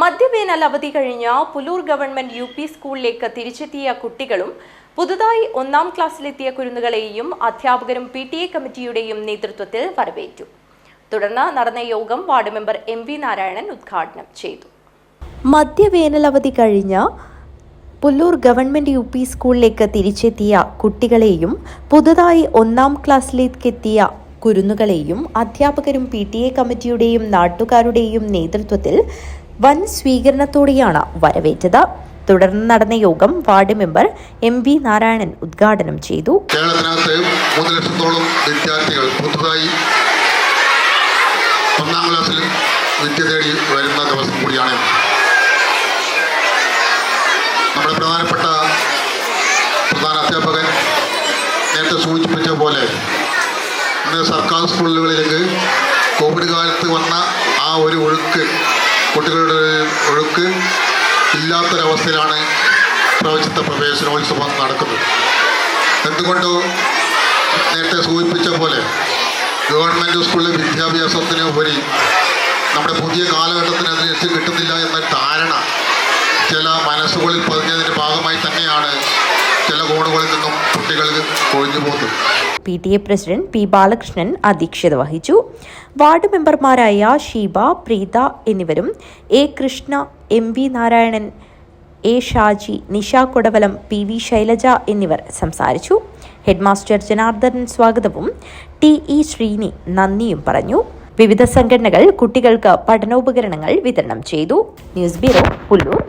മധ്യവേനൽ അവധി കഴിഞ്ഞ Pulur government U P സ്കൂളിലേക്ക് തിരിച്ചെത്തിയ കുട്ടികളും പുതുതായി ഒന്നാം ക്ലാസ്സിലെത്തിയ കുരുന്നുകളെയും അധ്യാപകരും പി ടി എ കമ്മിറ്റിയുടെയും നേതൃത്വത്തിൽ വരവേറ്റു. തുടർന്ന് നടന്ന യോഗം ward member M V Narayanan ഉദ്ഘാടനം ചെയ്തു. മധ്യവേനലവധി കഴിഞ്ഞ പുല്ലൂർ ഗവൺമെന്റ് യു പി സ്കൂളിലേക്ക് തിരിച്ചെത്തിയ കുട്ടികളെയും പുതുതായി ഒന്നാം ക്ലാസ്സിലേക്കെത്തിയ കുരുന്നുകളെയും അധ്യാപകരും പി ടി എ കമ്മിറ്റിയുടെയും നാട്ടുകാരുടെയും നേതൃത്വത്തിൽ വൻ സ്വീകരണത്തോടെയാണ് വരവേറ്റത്. തുടർന്ന് നടന്ന യോഗം ward member M V Narayanan ഉദ്ഘാടനം ചെയ്തു. ലക്ഷത്തോളം വിദ്യാർത്ഥികൾ വരുന്ന ദിവസം കൂടിയാണ് നമ്മുടെ നേരത്തെ സൂചിപ്പിച്ച പോലെ സർക്കാർ സ്കൂളുകളിലേക്ക് കോവിഡ് കാലത്ത് വന്ന ആ ഒരു ഒഴുക്ക് കുട്ടികളുടെ ഒഴുക്ക് ഇല്ലാത്തൊരവസ്ഥയിലാണ് പ്രവചിത്ത പ്രവേശനോത്സവം നടക്കുന്നത്. എന്തുകൊണ്ടോ നേരത്തെ സൂചിപ്പിച്ച പോലെ ഗവൺമെന്റ് സ്കൂളിലെ വിദ്യാഭ്യാസത്തിന് ഉപരി നമ്മുടെ പുതിയ കാലഘട്ടത്തിന് അതിന് ലക്ഷ്യം കിട്ടുന്നില്ല എന്ന ധാരണ ചില മനസ്സുകളിൽ പതിഞ്ഞതിന്റെ ഭാഗമായി തന്നെയാണ് ചില കോണുകളിൽ നിന്നും കുട്ടികൾ കൊഴിഞ്ഞു പോകുന്നത് P T A president P Balakrishnan അധ്യക്ഷത വഹിച്ചു. വാർഡ് മെമ്പർമാരായ ഷീബ പ്രീത എന്നിവരും A Krishna M V Narayanan A Shaji Nisha Kodavalam P V Shailaja എന്നിവർ സംസാരിച്ചു. ഹെഡ്മാസ്റ്റർ ജനാർദ്ദനൻ സ്വാഗതവും ടി ഇ ശ്രീനി നന്ദിയും പറഞ്ഞു. വിവിധ സംഘടനകൾ കുട്ടികൾക്ക് പഠനോപകരണങ്ങൾ വിതരണം ചെയ്തു. News bureau Pullur.